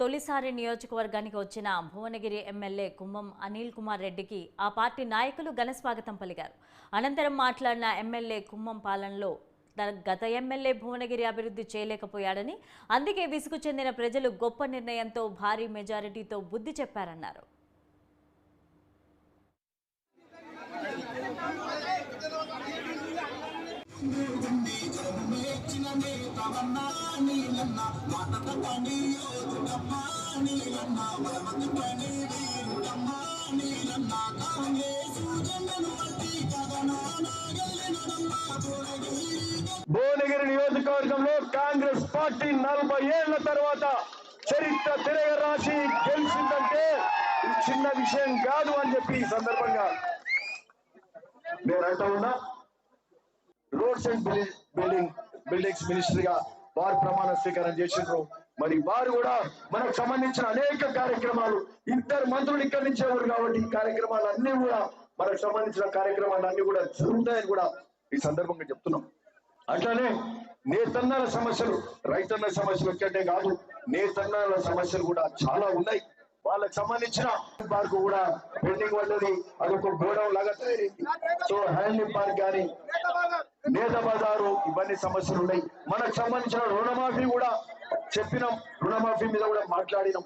తొలిసారి నియోజకవర్గానికి వచ్చిన భువనగిరి ఎమ్మెల్యే కుంభం అనిల్ కుమార్ రెడ్డికి ఆ పార్టీ నాయకులు ఘనస్వాగతం పలికారు. అనంతరం మాట్లాడిన ఎమ్మెల్యే కుంభం పాలనలో తన గత ఎమ్మెల్యే భువనగిరి అభివృద్ధి చేయలేకపోయాడని అందుకే విసుగు చెందిన ప్రజలు గొప్ప నిర్ణయంతో భారీ మెజారిటీతో బుద్ధి చెప్పారన్నారు. భువనగిరి నియోజకవర్గంలో కాంగ్రెస్ పార్టీ నలభై ఏళ్ళ తర్వాత చరిత్ర తిరగ రాసి గెలిచిందంటే చిన్న విషయం కాదు అని చెప్పి ఈ సందర్భంగా నేను అంటా ఉన్నా. రోడ్స్ అండ్ బిల్డింగ్ బిల్డింగ్స్ మినిస్టర్గా వారు ప్రమాణ స్వీకారం చేసిండ్రు. మరి వారు కూడా మనకు సంబంధించిన అనేక కార్యక్రమాలు ఇద్దరు మంత్రులు ఇక్కడి నుంచి ఎవరు కాబట్టి ఈ కార్యక్రమాలు అన్ని కూడా మనకు సంబంధించిన కార్యక్రమాలు అన్ని కూడా జరుగుతాయని కూడా ఈ సందర్భంగా చెప్తున్నాం. అట్లానే నేతన్నల సమస్యలు రైతన్న సమస్యలు ఒక్కటే కాదు నేతన్నల సమస్యలు కూడా చాలా ఉన్నాయి. వాళ్ళకి సంబంధించిన పార్క్ కూడా పెండింగ్ పడ్డది అదొక గోడౌన్ లాగా తయారైంది. సో హ్యాండ్లింగ్ పార్క్ కానీ నేత బజారు ఇవన్నీ సమస్యలు ఉన్నాయి. మనకు సంబంధించిన రుణమాఫీ కూడా చెప్పినాం. రుణమాఫీ మీద కూడా మాట్లాడినాం.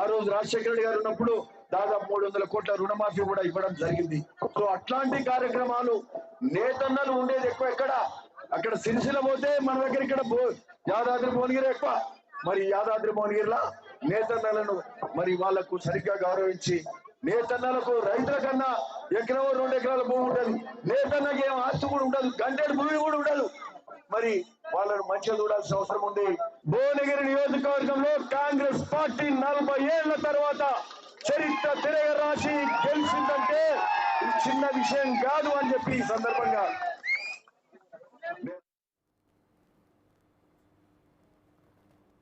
ఆ రోజు రాజశేఖర రెడ్డి గారు ఉన్నప్పుడు దాదాపు మూడు వందల కోట్ల రుణమాఫీ కూడా ఇవ్వడం జరిగింది. సో అట్లాంటి కార్యక్రమాలు నేతన్నలు ఉండేది ఎక్కువ ఎక్కడ? అక్కడ సిరిసిల పోతే మన దగ్గర ఇక్కడ యాదాద్రి భువనగిరి ఎక్కువ. మరి యాదాద్రి భువనగిరిలా నేతన్నలను మరి వాళ్ళకు సరిగ్గా గౌరవించి నేతన్నలకు రైతుల కన్నా ఎకరం రెండు ఎకరాల భూమి ఉండదు నేతన్నకి ఏం ఆస్తి కూడా ఉండదు. గంటెడు భూమి కూడా ఉండదు. మరి వాళ్ళను మంచిగా చూడాల్సిన అవసరం ఉంది. భువనగిరి నియోజకవర్గంలో కాంగ్రెస్ పార్టీ నలభై ఏళ్ళ తర్వాత చరిత్ర తిరగ రాసి గెలిచిందంటే చిన్న విషయం కాదు అని చెప్పి ఈ సందర్భంగా